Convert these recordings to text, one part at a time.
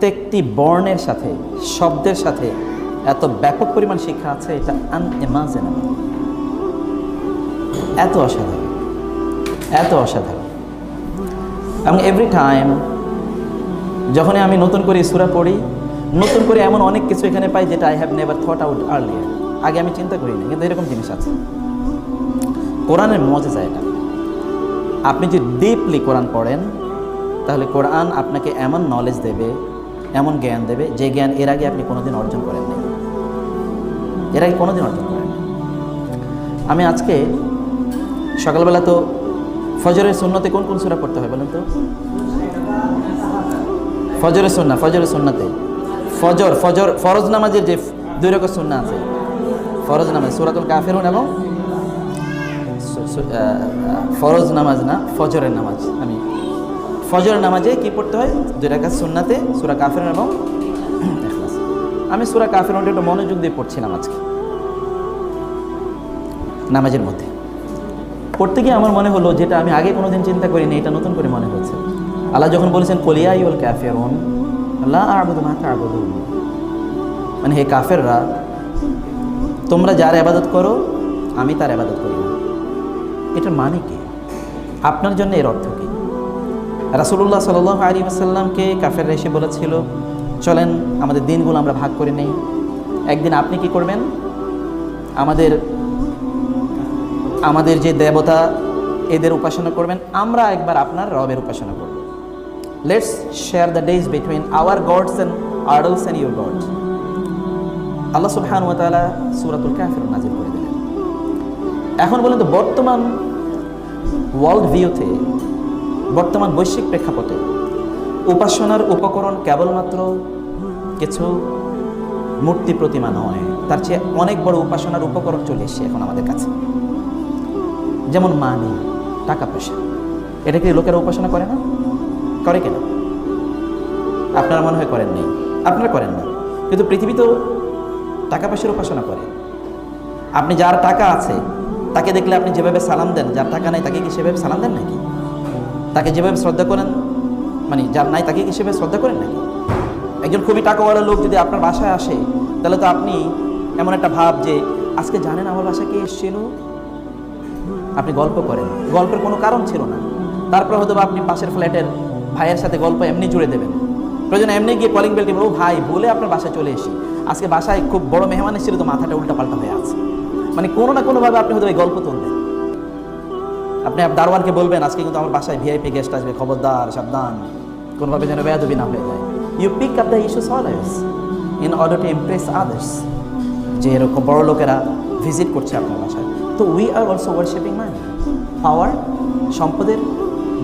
প্রত্যেকটি বর্ণের সাথে, শব্দের সাথে এত ব্যাপক পরিমাণ শিক্ষা আছে, এটা আনইমাজিনেবল এত অসাধারণ। এত অসাধারণ। এবং এভরি টাইম যখনই আমি নতুন করে সুরা পড়ি, নতুন করে এমন অনেক কিছু এখানে পাই যেটা I have never thought out earlier আগে আমি চিন্তা করিনি, কিন্তু এরকম জিনিস আছে। কোরআনের মজা যায় এটা। আপনি যদি ডিপলি কোরআন পড়েন, তাহলে কোরআন আপনাকে এমন নলেজ দেবে এমন জ্ঞান দেবে, যে জ্ঞান এর আগে আপনি কোনোদিন অর্জন করেননি এর আগে কোনোদিন অর্জন করেননি আমি আজকে সকালবেলা তো ফজরের সুন্নতে কোন কোন সুরা পড়তে হয় বলেন তো? ফজরের সুন্না, ফজরের সুন্নাতে। ফজর ফজর, ফরজ নামাজের যে দুই রকম সুন্না আছে। ফরজ নামাজ, সুরাতুল কাফেরুন এবং ফরজ নামাজ না, ফজরের নামাজ আমি ফজরের নামাজে কি পড়তে হয়? দুই রাকাত সুন্নাতে, সুরা কাফের এবং আমি সুরা কাফের একটু মনোযোগ দিয়ে পড়ছিলাম আজকে। নামাজের মধ্যে। পড়তে গিয়ে আমার মনে হলো যেটা আমি আগে কোনোদিন চিন্তা করিনি, এটা নতুন করে মনে হচ্ছে। আল্লাহ যখন বলেছেন কলিয়াই ওল ক্যাফেরন আল্লাহ মানে হে কাফেররা, তোমরা যার আবাদত করো, আমি তার আবাদত করি না। এটার মানে কি? আপনার জন্য এর অর্থ কি? রাসুল্লাহ সাল আলী আসাল্লামকে কাফেররা এসে বলেছিল, চলেন, আমাদের দিনগুলো আমরা ভাগ করে নেই। একদিন আপনি কি করবেন? আমাদের আমাদের যে দেবতা, এদের উপাসনা করবেন। আমরা একবার আপনার রবের উপাসনা করব। Let's share the days between our gods and idols and your God Allah সুবহান ওয়া তাআলা সূরাতুল কাফির নাজিল করে দিলেন। এখন বলেন তো, বর্তমান ওয়ার্ল্ড ভিউতে বর্তমান বৈশ্বিক প্রেক্ষাপটে। উপাসনার উপকরণ কেবলমাত্র কিছু মূর্তি প্রতিমা নয়, তার চেয়ে অনেক বড় উপাসনার উপকরণ চলে এসছে এখন আমাদের কাছে। যেমন মানি, টাকা পয়সা। এটা কি লোকেরা উপাসনা করে না? করে কেন? আপনারা মনে হয় করেন নেই আপনারা করেন না। কিন্তু পৃথিবী তো টাকা পয়সার উপাসনা করে। আপনি যার টাকা আছে, তাকে দেখলে আপনি যেভাবে সালাম দেন, যার টাকা নাই, তাকে কি সেভাবে সালাম দেন নাকি? তাকে যেভাবে শ্রদ্ধা করেন মানে যার নাই তাকে কি সেভাবে শ্রদ্ধা করেন নাকি? একজন খুবই টাকাওয়ালা লোক যদি আপনার বাসায় আসে, তাহলে তো আপনি এমন একটা ভাব যে, আজকে জানেন আমার বাসায় কে এসেছিল? আপনি গল্প করেন। গল্পের কোনো কারণ ছিল না। তারপর হয়তো আপনি পাশের ফ্ল্যাটের ভাইয়ের সাথে গল্প এমনি জুড়ে দেবেন। প্রয়োজন এমনি গিয়ে কলিং বেল টিপে, ও ভাই, বলে আপনার বাসায় চলে এসি আজকে বাসায় খুব বড় মেহমান এসেছিল, তো মাথাটা উল্টা পাল্টা হয়ে আছে। মানে কোনো না কোনোভাবে আপনি হয়তো এই গল্প তুলবেন। আপনি আপ- দারোয়ানকে বলবেন, আজকে কিন্তু আমার বাসায় ভিআইপি গেস্ট আসবে, খবরদার, সাবধান। কোনোভাবে যেন বেয়াদবি না হয়ে যায়। You pick up the issues always in order to impress others যে এরকম বড় লোকেরা ভিজিট করছে আপনার বাসায়। তো we are also worshipping man power সম্পদের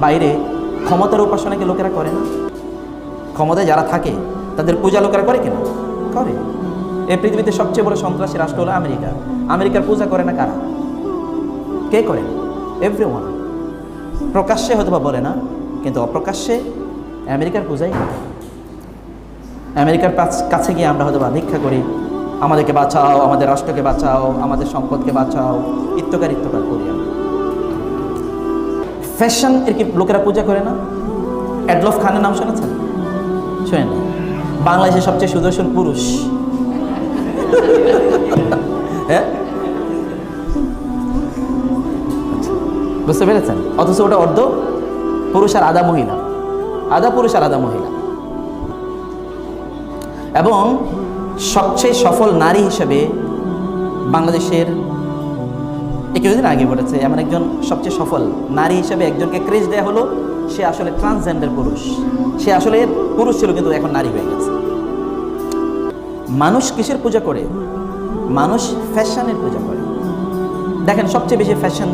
বাইরে ক্ষমতার উপাসনাকে লোকেরা করে না? ক্ষমতায় যারা থাকে, তাদের পূজা লোকেরা করে কিনা করে। এই পৃথিবীতে সবচেয়ে বড় সন্ত্রাসী রাষ্ট্র হলো আমেরিকা। আমেরিকার পূজা করে না কারা? কে করে? এভরি ওয়ান প্রকাশ্যে হয়তো বা বলে না, কিন্তু অপ্রকাশ্যে আমেরিকার পূজাই করে। আমেরিকার কাছে গিয়ে আমরা হয়তো বা ভিক্ষা করি, আমাদেরকে বাঁচাও, আমাদের রাষ্ট্রকে বাঁচাও, আমাদের সম্পদকে বাঁচাও, ইত্যকার ইত্যকার করি ফ্যাশন এর কি লোকেরা পূজা করে না? অ্যাডলফ খানের নাম শুনেছেন? শোনেন। বাংলাদেশের সবচেয়ে সুদর্শন পুরুষ। হ্যাঁ? বুঝতে পেরেছেন? অথচ ওটা অর্ধ পুরুষ আর আধা মহিলা। আধা পুরুষ আর আধা মহিলা। এবং সবচেয়ে সফল নারী হিসেবে বাংলাদেশের কিছুদিন আগে ঘটেছে, এমন একজন সবচেয়ে সফল নারী হিসেবে একজনকে ক্রেজ দেওয়া হলো, সে আসলে ট্রান্সজেন্ডার পুরুষ। সে আসলে পুরুষ ছিল কিন্তু এখন নারী হয়ে গেছে। মানুষ কিসের পূজা করে? মানুষ ফ্যাশনের পূজা করে। দেখেন, সবচেয়ে বেশি ফ্যাশন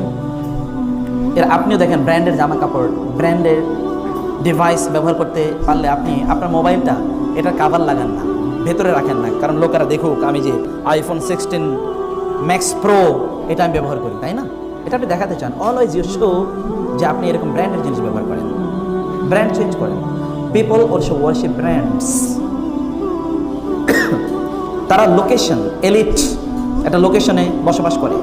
এর আপনিও দেখেন ব্র্যান্ডের জামা কাপড় ব্র্যান্ডের ডিভাইস ব্যবহার করতে পারলে আপনি আপনার মোবাইলটা এটার কাভার লাগান না, ভেতরে রাখেন না। কারণ লোকেরা দেখুক আমি যে আইফোন সিক্সটিন ম্যাক্স প্রো এটা আমি ব্যবহার করি, তাই না? এটা আপনি দেখাতে চান। অলওয়েজ ইউ শো যে আপনি এরকম ব্র্যান্ডের জিনিস ব্যবহার করেন। ব্র্যান্ড চেঞ্জ করেন। পিপল অলসো ওয়ার্শিপ ব্র্যান্ডস তারা লোকেশন এলিট একটা লোকেশনে বসবাস করে।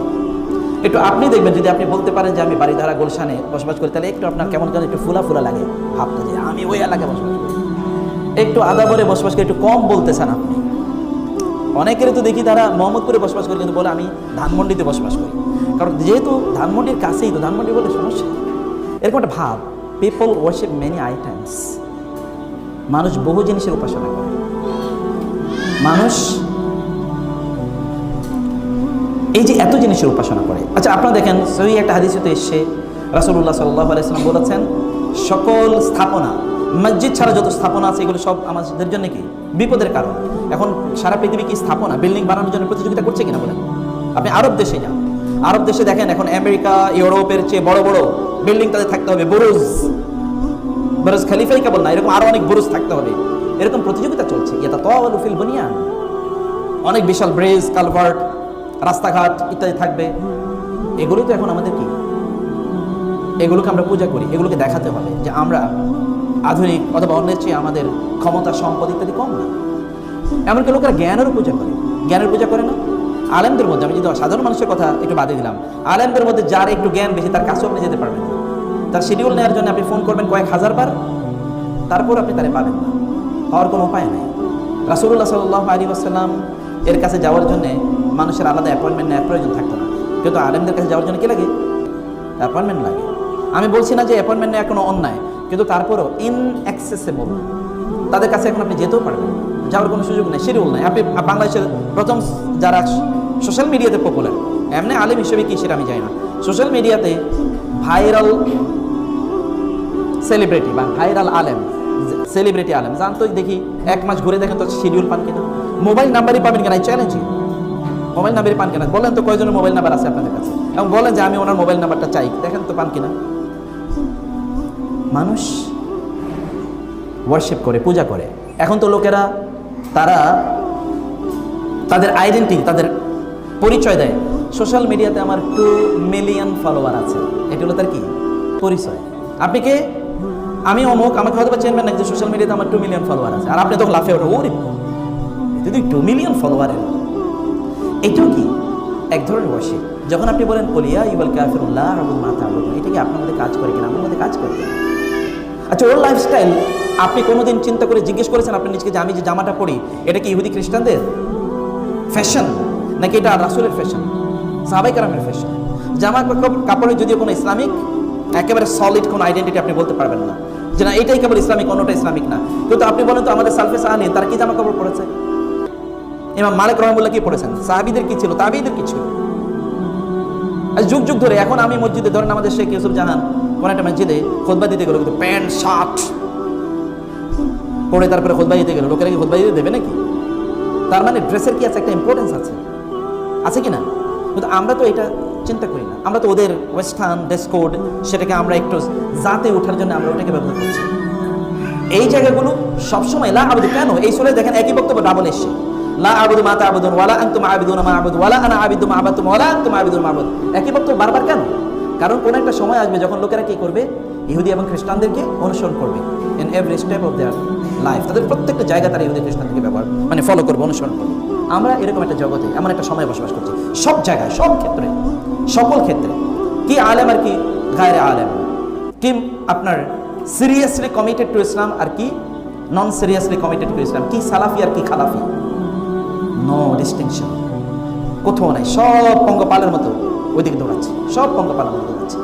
একটু আপনি দেখবেন, যদি আপনি বলতে পারেন যে আমি বাড়িধারা গুলশানে বসবাস করি, তাহলে একটু আপনার কেমন কেন একটু ফুলা ফুলা লাগে ভাবতে যে আমি ওই এলাকায় বসবাস করি। একটু আদাবরে বসবাস করে একটু কম বলতেছেন আপনি। অনেকেরই তো দেখি তারা মোহাম্মদপুরে বসবাস করে, কিন্তু বলে আমি ধানমন্ডিতে বসবাস করি। কারণ যেহেতু ধানমন্ডির কাছেই তো, ধানমন্ডি বলে সমস্যা? এরকম একটা ভাব পিপল ওয়ার্শিপ মেনি আইটেমস মানুষ বহু জিনিসের উপাসনা করে। মানুষ এই যে এত জিনিসের উপাসনা করে। আচ্ছা আপনারা দেখেন, সহি একটা হাদিসে তো এসছে রাসুল্লাহ সাল্লাহ আলাইসালাম বলেছেন, সকল স্থাপনা, মসজিদ ছাড়া যত স্থাপনা আছে, এগুলো সব আমাদের জন্য কি? বিপদের কারণ। এখন সারা পৃথিবী কি স্থাপনা? বিল্ডিং বানানোর জন্য প্রতিযোগিতা করছে কিনা বলেন? আপনি আরব দেশে যান। আরব দেশে দেখেন, এখন আমেরিকা, ইউরোপের চেয়ে বড় বড় বিল্ডিং তাদের থাকতে হবে, বুরুজ। বুরুজ খালিফাই কেবল না, এরকম আরও অনেক বুরুজ থাকতে হবে। এরকম প্রতিযোগিতা চলছে। এটা তো ফিল বুনিয়ান। অনেক বিশাল ব্রিজ, কালভার্ট রাস্তাঘাট ইত্যাদি থাকবে। এগুলো তো এখন আমাদের কি? এগুলোকে আমরা পূজা করি, এগুলোকে দেখাতে হবে যে আমরা আধুনিক অথবা অন্যের চেয়ে আমাদের ক্ষমতা সম্পদ ইত্যাদি কম না। এমনকি লোকেরা জ্ঞানেরও পূজা করে। জ্ঞানের পূজা করে না। আলেমদের মধ্যে, আমি যদি সাধারণ মানুষের কথা একটু বাদে দিলাম, আলেমদের মধ্যে যার একটু জ্ঞান বেশি, তার কাছেও আপনি যেতে পারবেন তার শিডিউল নেওয়ার জন্য আপনি ফোন করবেন কয়েক হাজার বার, তারপর আপনি তারে পাবেন না। পাওয়ার কোনো উপায় নেই। রাসুল্লাহ সাল্লাহ আলী আসসালাম এর কাছে যাওয়ার জন্য মানুষের আলাদা অ্যাপয়েন্টমেন্ট নেওয়ার প্রয়োজন থাকতো না। কিন্তু আলেমদের কাছে যাওয়ার জন্য কি লাগে? অ্যাপয়েন্টমেন্ট লাগে। আমি বলছি না যে অ্যাপয়েন্টমেন্ট নেওয়া কোনো অন্যায়, কিন্তু তারপরও ইনঅ্যাক্সেসেবল তাদের কাছে এখন আপনি যেতেও পারবেন যাওয়ার কোনো সুযোগ নেই, শিডিউল নাই। আপনি বাংলাদেশের প্রথম যারা সোশ্যাল মিডিয়াতে পপুলার এমনি আলেম হিসেবে কি সেটা আমি জানি না। সোশ্যাল মিডিয়াতে ভাইরাল সেলিব্রিটি বা ভাইরাল আলেম সেলিব্রিটি আলেম। জানতো দেখি, এক মাস ঘুরে দেখেন তো শিডিউল পান কিনা। মোবাইল নাম্বারই পাবেন কিনা চ্যালেঞ্জ মোবাইল নাম্বারই পান কিনা? বলেন তো কয়জনের মোবাইল নাম্বার আছে আপনাদের কাছে? এবং বলেন যে আমি ওনার মোবাইল নাম্বারটা চাই। দেখেন তো পান কিনা? মানুষ ওয়ার্শিপ করে, পূজা করে। এখন তো লোকেরা তারা তাদের আইডেন্টি তাদের পরিচয় দেয়। সোশ্যাল মিডিয়াতে আমার টু মিলিয়ন ফলোয়ার আছে। এটা হলো তার কি? পরিচয়। আপনি কে? আমি অমুক, আমাকে হয়তো চেনবেন না যে সোশ্যাল মিডিয়াতে আমার টু মিলিয়ন ফলোয়ার আছে। আর আপনি তখন লাফে ওঠো ওরে যদি টু মিলিয়ন ফলোয়ারের এটাও কি? এক ধরনের ওয়ার্শিপ যখন আপনি বলেন কলিয়া ইবল কাফিরুল্লাহ আবুল আবুল এটা কি আপনার মধ্যে কাজ করে কিনা? আমার মধ্যে কাজ করে? আচ্ছা ওর লাইফস্টাইল আপনি কোনোদিন চিন্তা করে জিজ্ঞেস করেছেন, আপনি নিজেকে যে আমি যে জামাটা পরি, এটা কি ইহুদি খ্রিস্টানদের? ফ্যাশন নাকি এটা রাসুলের ফ্যাশন সাহাবাই কারামের ফ্যাশন জামা কাপড়- যদিও কোনো ইসলামিক, একেবারে সলিড কোনো আইডেন্টিটি আপনি বলতে পারবেন না। যে না, এটাই কেবল ইসলামিক, অন্যটা ইসলামিক না। কিন্তু আপনি বলেন তো, আমাদের সালফেস সাহানি, তারা কি জামা কাপড় পরেছে? ইমাম মালিক রহমুল্লাহ কি পড়েছেন? সাহাবিদের কি ছিল? তাবিদের কি ছিল? যুগ যুগ ধরে এখন আমি মসজিদে, ধরেন আমাদের শেখ ইউসুফ জাহান কোন একটা মসজিদে খোদবা দিতে গেলো, কিন্তু প্যান্ট, শার্ট পরে তারপরে খোদবা দিতে গেলো। লোকেরা কি খোদবা দিতে দেবে নাকি? তার মানে ড্রেসের কি আছে? একটা ইম্পর্টেন্স আছে। আছে কি না? কিন্তু আমরা তো এটা চিন্তা করি না। আমরা তো ওদের ওয়েস্টার্ন ড্রেস কোড সেটাকে আমরা একটু জাতে ওঠার জন্য আমরা ওটাকে ব্যবহার করছি। এই জায়গাগুলো সবসময় লা আবুদু কেন? এই সোলে দেখেন একই বক্তব্য ডাবল এসছে। লা আবুদু মা তা'বুদুন ওয়ালা আনতুম আবিদুনা মা আবুদু ওয়ালা আনা আবিদু মা আবাদতুম ওয়ালা আনতুম আবিদুন মা আবুদ। একই বক্তব্য বারবার কেন? কারণ কোন একটা সময় আসবে যখন লোকেরা কি করবে? ইহুদি এবং খ্রিস্টানদেরকে অনুসরণ করবে in every step of their life তাদের প্রত্যেকটা জায়গা তারা ইহুদি খ্রিস্টানদেরকে ব্যবহার মানে ফলো করবে, অনুসরণ করবে। আমরা এরকম একটা জগতে, এমন একটা সময় বসবাস করছি। সব জায়গায়, সব ক্ষেত্রে, সকল ক্ষেত্রে। কি আলেম আর কি গায়ের আলেম? কি আপনার সিরিয়াসলি কমিটেড টু ইসলাম আর কি non seriously committed to Islam কি সালাফি আর কি খালাফি? নো ডিস্টিংশন কোথাও নাই, সব পঙ্গপালের মতো ওইদিকে দৌড়াচ্ছে, সব পঙ্গপালের মতো দৌড়াচ্ছে।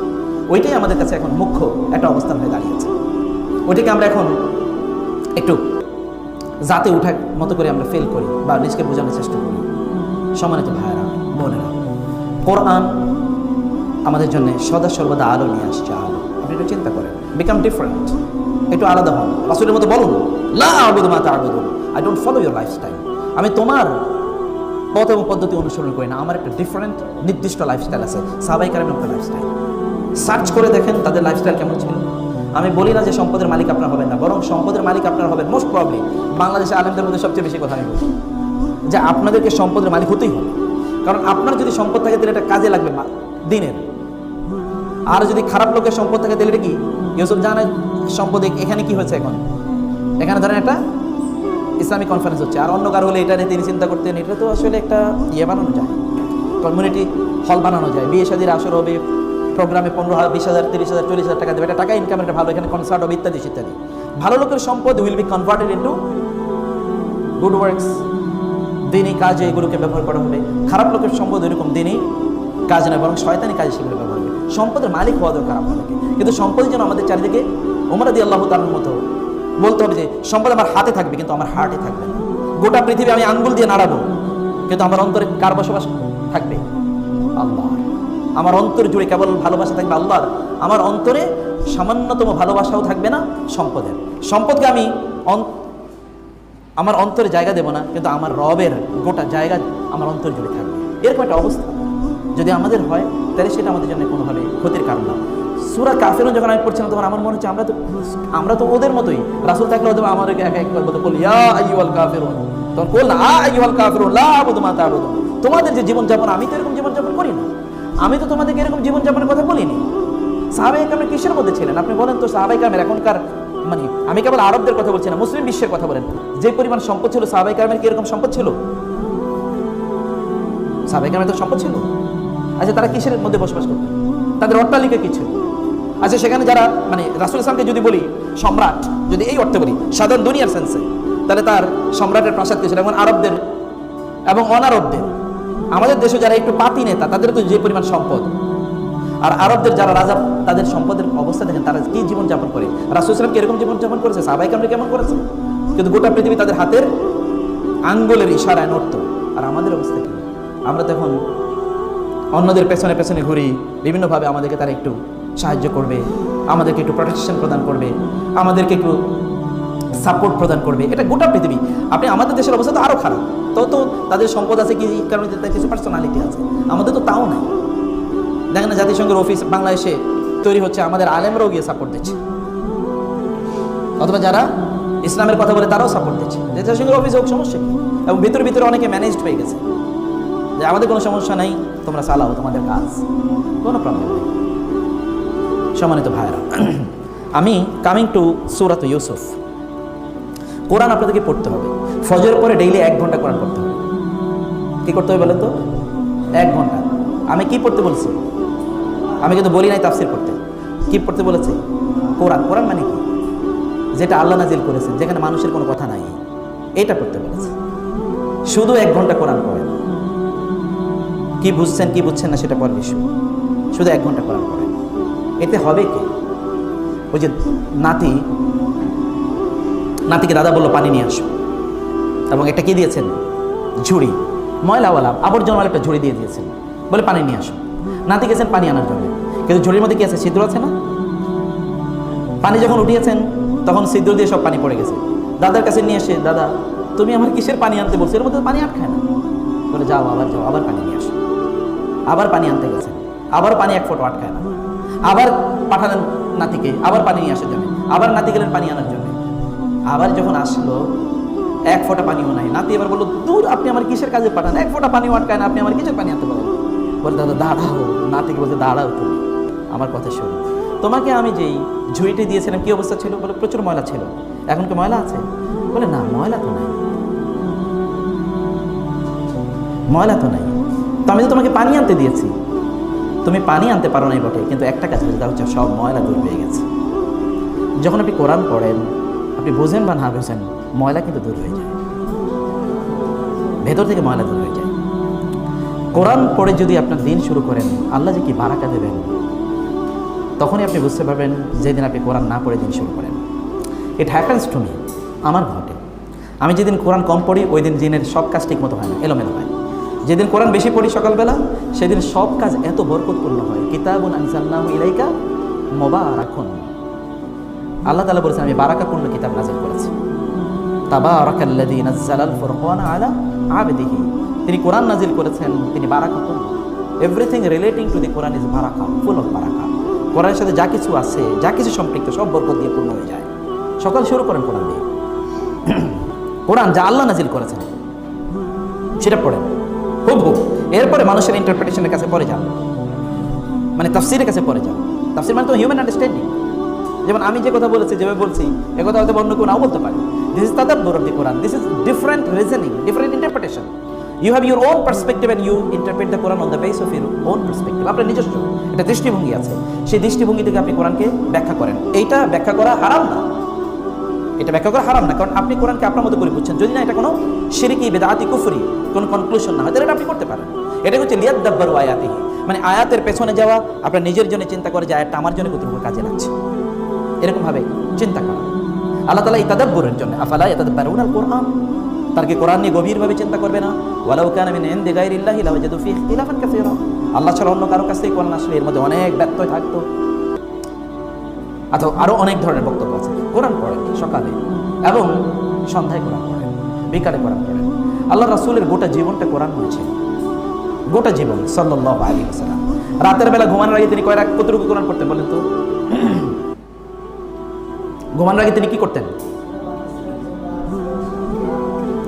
ওইটাই আমাদের কাছে এখন মুখ্য একটা অবস্থান হয়ে দাঁড়িয়েছে ওইটাকে আমরা এখন একটু জাতে উঠার মতো করে আমরা ফেল করি বা নিজকে বোঝানোর চেষ্টা করি। সম্মানিত ভাইয়েরা, বোনেরা, কোরআন আমাদের জন্য সদা সর্বদা আলো নিয়ে আসছে, আলো। আপনি একটু চিন্তা করেন বিকাম ডিফারেন্ট একটু আলাদা হন। রাসুলের মতো বলুন, লা আবুদ মা তা'বুদুন। I don't follow your lifestyle আমি তোমার পথ এবং পদ্ধতি অনুসরণ করি না। আমার একটা ডিফারেন্ট নির্দিষ্ট লাইফস্টাইল আছে। সাবাই একটা লাইফস্টাইল সার্চ করে দেখেন তাদের লাইফস্টাইল কেমন ছিল। আমি বলি না যে সম্পদের মালিক আপনার হবেন না, বরং সম্পদের মালিক আপনার হবেন মোস্ট প্রবলি বাংলাদেশে আলেমদের মধ্যে সবচেয়ে বেশি কথা আমি বলি। যে আপনাদেরকে সম্পদের মালিক হতেই হবে। কারণ আপনার যদি সম্পদ থাকে তাহলে এটা কাজে লাগবে দিনের। আর যদি খারাপ লোকের সম্পদ থাকে তাহলে এটা কি? ইউসুফ জাহানের সম্পদ এখানে কি হয়েছে এখন? এখানে ধরেন একটা ইসলামিক কনফারেন্স হচ্ছে। আর অন্য কারও হলে এটা নিয়ে তিনি চিন্তা করতেন, এটা তো আসলে একটা ইয়ে বানানো যায়। কমিউনিটি হল বানানো যায়। বিয়ে শাদির আসর হবে প্রোগ্রামে পনেরো হাজার, বিশ হাজার, তিরিশ হাজার, চল্লিশ হাজার টাকা দেবে। এটা টাকা ইনকামের একটা ভালো, এখানে কনসার্ট হবে ইত্যাদি ইত্যাদি। ভালো লোকের সম্পদ will be converted into good works দিনই কাজে এগুলোকে ব্যবহার করা হবে। খারাপ লোকের সম্পদ এরকম দিনই কাজ নয় বরং শয়তানি কাজে সেগুলো ব্যবহার হবে। সম্পদের মালিক হওয়া দরকার আমাদেরকে কিন্তু সম্পদের যেন আমাদের চারিদিকে ওমরা দিয়ে আল্লাহ তালার মতো বলতে হবে যে সম্পদ আমার হাতে থাকবে, কিন্তু আমার হার্টে থাকবে গোটা পৃথিবী আমি আঙ্গুল দিয়ে নাড়াবো, কিন্তু আমার অন্তরে কার বসবাস থাকবে? আল্লাহ। আমার অন্তর জুড়ে কেবল ভালোবাসা থাকবে আল্লাহর। আমার অন্তরে সামান্যতম ভালোবাসাও থাকবে না সম্পদের। সম্পদকে আমি আমার অন্তরে জায়গা দেব না, কিন্তু আমার রবের গোটা জায়গা আমার অন্তর জুড়ে থাকবে। এরকম একটা অবস্থা। যদি আমাদের হয়, তাহলে সেটা আমাদের জন্য কোনোভাবে ক্ষতির কারণ না। সুরা কাফেরও যখন আমি পড়ছিলাম, তখন আমার মনে হচ্ছে আমরা তো আমরা তো ওদের মতোই। রাসুল থাকলে হয়তো আমাদেরকে এক একবার বলতে বলি আইয়ুল কাফিরুন। তখন বল না আ আইয়ুল কাফিরুন, লা মা তা'বুদুন। তোমাদের যে জীবনযাপন, আমি তো এরকম জীবনযাপন করি না। আমি তো তোমাদেরকে এরকম জীবনযাপনের কথা বলিনি। সাহাবাই কামের কিসের মধ্যে ছিলেন? আপনি বলেন তো সাহাবাই কামের এখনকার মানে আমি কেবল আরবদের কথা বলছি না, মুসলিম বিশ্বের কথা বলেন। যে পরিমাণ সম্পদ ছিল সাহাবাই কামের কি এরকম সম্পদ ছিল? সাহাবাই কামের তো সম্পদ ছিল। আচ্ছা তারা কিসের মধ্যে বসবাস করতো তাদের অট্টালিকা কি ছিল? আচ্ছা সেখানে যারা মানে রাসুল ইসলামকে যদি বলি, সম্রাট, যদি এই অর্থে বলি, সাধারণ দুনিয়ার সেন্সে তাহলে তার সম্রাটের প্রাসাদ কি ছিল? এবং আরবদের, এবং অনারবদের। আমাদের দেশে যারা একটু পাতি নেতা, তাদের তো যে পরিমাণ সম্পদ। আর আরবদের যারা রাজা, তাদের সম্পদের অবস্থা দেখেন, তারা কি জীবনযাপন করে? রাসুল ইসলাম কীরকম জীবন যাপন করেছে? সাবাই কামরে কেমন করেছে? কিন্তু গোটা পৃথিবী তাদের হাতের আঙ্গুলের ইশারায় নড়ত। আর আমাদের অবস্থা কি? আমরা তখন অন্যদের পেছনে পেছনে ঘুরি, বিভিন্নভাবে আমাদেরকে তারা একটু সাহায্য করবে, আমাদেরকে একটু প্রোটেকশন প্রদান করবে, আমাদেরকে একটু সাপোর্ট প্রদান করবে। এটা গোটা পৃথিবী। আপনি আমাদের দেশের অবস্থা তো আরও খারাপ। তো তো তাদের সম্পদ আছে কি কারণে তাদের কিছু পার্সোনালিটি আছে। আমাদের তো তাও নাই। দেখেন না, জাতিসংঘের অফিস বাংলাদেশে তৈরি হচ্ছে, আমাদের আলেমরাও গিয়ে সাপোর্ট দিচ্ছে। অথবা যারা ইসলামের কথা বলে, তারাও সাপোর্ট দিচ্ছে। জাতিসংঘের অফিসে হোক, সমস্যা কি? এবং ভিতরে ভিতরে অনেকে ম্যানেজড হয়ে গেছে। যে আমাদের কোনো সমস্যা নেই, তোমরা চালাও, তোমাদের কাজ। কোনো প্রবলেম নেই। সম্মানিত ভাইরা আমি কামিং টু সুরাত ইউসুফ। কোরআন আপনাদেরকে পড়তে হবে। ফজরের পরে ডেইলি এক ঘণ্টা কোরআন পড়তে হবে। কি করতে হবে বলেন তো এক ঘণ্টা। আমি কি পড়তে বলছি? আমি কিন্তু বলি নাই তাফসির পড়তে। কি পড়তে বলেছি? কোরআন। কোরআন মানে কি? যেটা আল্লাহ নাজিল করেছেন, যেখানে মানুষের কোনো কথা নাই। এটা পড়তে বলেছে। শুধু এক ঘণ্টা কোরআন পড়েন। কি বুঝছেন কি বুঝছেন না, সেটা পরের বিষয়। শুধু এক ঘণ্টা কোরআন পড়েন। এতে হবে কি? ওই যে নাতি, নাতিকে দাদা বলল, পানি নিয়ে আসো। এবং একটা কি দিয়েছেন? ঝুড়ি, ময়লাওয়ালা আবর্জনাওয়ালা একটা ঝুড়ি দিয়ে দিয়েছেন। বলে, পানি নিয়ে আসো। নাতি গেছেন পানি আনার জন্য। কিন্তু ঝুড়ির মধ্যে কি আছে? ছিদ্র আছে না? পানি যখন উঠিয়েছেন, তখন ছিদ্র দিয়ে সব পানি পড়ে গেছে। দাদার কাছে নিয়ে এসে, দাদা, তুমি আমার কিসের পানি আনতে বলছো? এর মধ্যে পানি আটকায় না। বলে, যাও, আবার যাও, আবার পানি নিয়ে আসো। আবার পানি আনতে গেছেন। আবার পানি এক ফোঁটো আটকায় না। আবার পাঠালেন নাতিকে, আবার পানি নিয়ে আসার জন্য, আবার নাতি গেলেন পানি আনার জন্য। আবার যখন আসলো, এক ফোঁটা পানিও নাই। নাতি এবার বলল, দূর, আপনি আমার কিসের কাজে পাঠান? এক ফোঁটা পানিও আটকায় না, আপনি আমার কিসের পানি আনতে পারেন বলে দাদা, দাঁড়াও। নাতিকে বলতে দাঁড়াও তুমি, আমার কথা শোনো। তোমাকে আমি যেই ঝুড়িটি দিয়েছিলাম, কি অবস্থা ছিল? বলে, প্রচুর ময়লা ছিল। এখন কি ময়লা আছে? বলে, না, ময়লা তো নাই। ময়লা তো নাই। তো আমি তো তোমাকে পানি আনতে দিয়েছি। তুমি পানি আনতে পারো নাই বটে, কিন্তু একটা কাজ তা হচ্ছে সব ময়লা দূর হয়ে গেছে। যখন আপনি কোরআন পড়েন, আপনি বোঝেন বা না বোঝেন, ময়লা কিন্তু দূর হয়ে যায়। ভেতর থেকে ময়লা দূর হয়ে যায়। কোরআন পড়ে যদি আপনার দিন শুরু করেন, আল্লাহ যে কি বারাকা দেবেন? তখনই আপনি বুঝতে পারবেন, যেদিন আপনি কোরআন না পড়ে দিন শুরু করেন। ইট হ্যাপেন্স টু মি আমার ঘটে। আমি যেদিন কোরআন কম পড়ি, ওই দিন দিনের সব কাজ ঠিক মতো হয় না, এলোমেলো হয়। যেদিন কোরআন বেশি পড়ি সকালবেলা, সেদিন সব কাজ এত বরকতপূর্ণ হয়। কিতাবুন আনসাল্লাহু ইলাইকা মোবারাকুন। আল্লাহ তাআলা বলেছেন, আমি বারাকাপূর্ণ কিতাব নাজিল করেছি। তাবারাকাল্লাযী নাযালাল ফুরকানা আলা আবদিহি। তিনি কোরআন নাজিল করেছেন, তিনি বারাকাপূর্ণ everything relating to the Quran is Baraka full of বারাকা। কোরআনের সাথে যা কিছু আছে, যা কিছু সম্পৃক্ত, সব বরকত দিয়ে পূর্ণ হয়ে যায়। সকাল শুরু করেন কোরআন দিয়ে। কোরআন যা আল্লাহ নাজিল করেছেন, সেটা পড়েন। খুব এরপরে মানুষের ইন্টারপ্রিটেশনের কাছে পরে যান। মানে তাফসিরের কাছে পরে যান। তাফসির মানে তো হিউম্যান আন্ডারস্ট্যান্ডিং যেমন আমি যে কথা বলেছি, যেভাবে বলছি, এ কথা হয়তো অন্য কেউ নাও বলতে পারে। This is তাদাব্বুর of the Quran. This is different reasoning different interpretation you have your own perspective and you interpret the Quran on the base of your own perspective আপনার নিজস্ব। একটা দৃষ্টিভঙ্গি আছে। সেই দৃষ্টিভঙ্গি থেকে আপনি কোরআনকে ব্যাখ্যা করেন। এইটা ব্যাখ্যা করা হারাম না। এটা ব্যাখ্যা করা হারাম না, কারণ আপনি কোরআনকে আপনার মতো করে বুঝছেন। যদি না, এটা কোনো সিরিকি বেদাতি, কুফরি, কোনো কনক্লুশন না হয়, তাহলে আপনি করতে পারেন। এটা হচ্ছে লিয়াদ দাব্বার আয়াতি। মানে আয়াতের পেছনে যাওয়া, আপনার নিজের জন্য চিন্তা করে, যে আয়াতটা আমার জন্য কতটুকু কাজে লাগছে। এরকমভাবে চিন্তা করা। আল্লাহ তালা এই তাদাব্বরের জন্য, আফালা ইয়াতাদাব্বারুন আল কোরআন তার কি কোরআন নিয়ে গভীরভাবে চিন্তা করবে না? ওয়ালাউ কানা মিন ইনদি গায়রিল্লাহি লাওয়াজাদু ফীহি ইখতিলাফান কাসীরা। আল্লাহ ছাড়া অন্য কারও কাছ থেকে কোরআন আসলে এর মধ্যে অনেক ব্যত্যয় থাকতো। অথবা আরও অনেক ধরনের বক্তব্য আছে। কোরআন পড়েন সকালে এবং সন্ধ্যায় কোরআন পড়েন বিকালে কোরআন পড়েন আল্লাহ রাসুলের গোটা জীবনটা কোরআন হয়েছে গোটা জীবন আলাইহি ওয়াসাল্লাম। রাতের বেলা ঘুমানোর আগে তিনি কয় রাত কতটুকু কোরআন পড়তেন বলেন তো? ঘুমানোর আগে তিনি কি করতেন?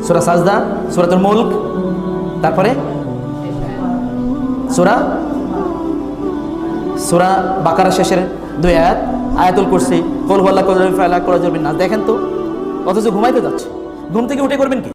সুরা সাজদা, সুরাতুল মুলক, তারপরে? সুরা? সুরা বাকারা শেষের দুই আয়াত। আয়াতুল করছি কল হুয়াল্লাহ ফেলা করা যাবেন না দেখেন তো অথচ ঘুমাইতে যাচ্ছে ঘুম থেকে উঠে করবেন কি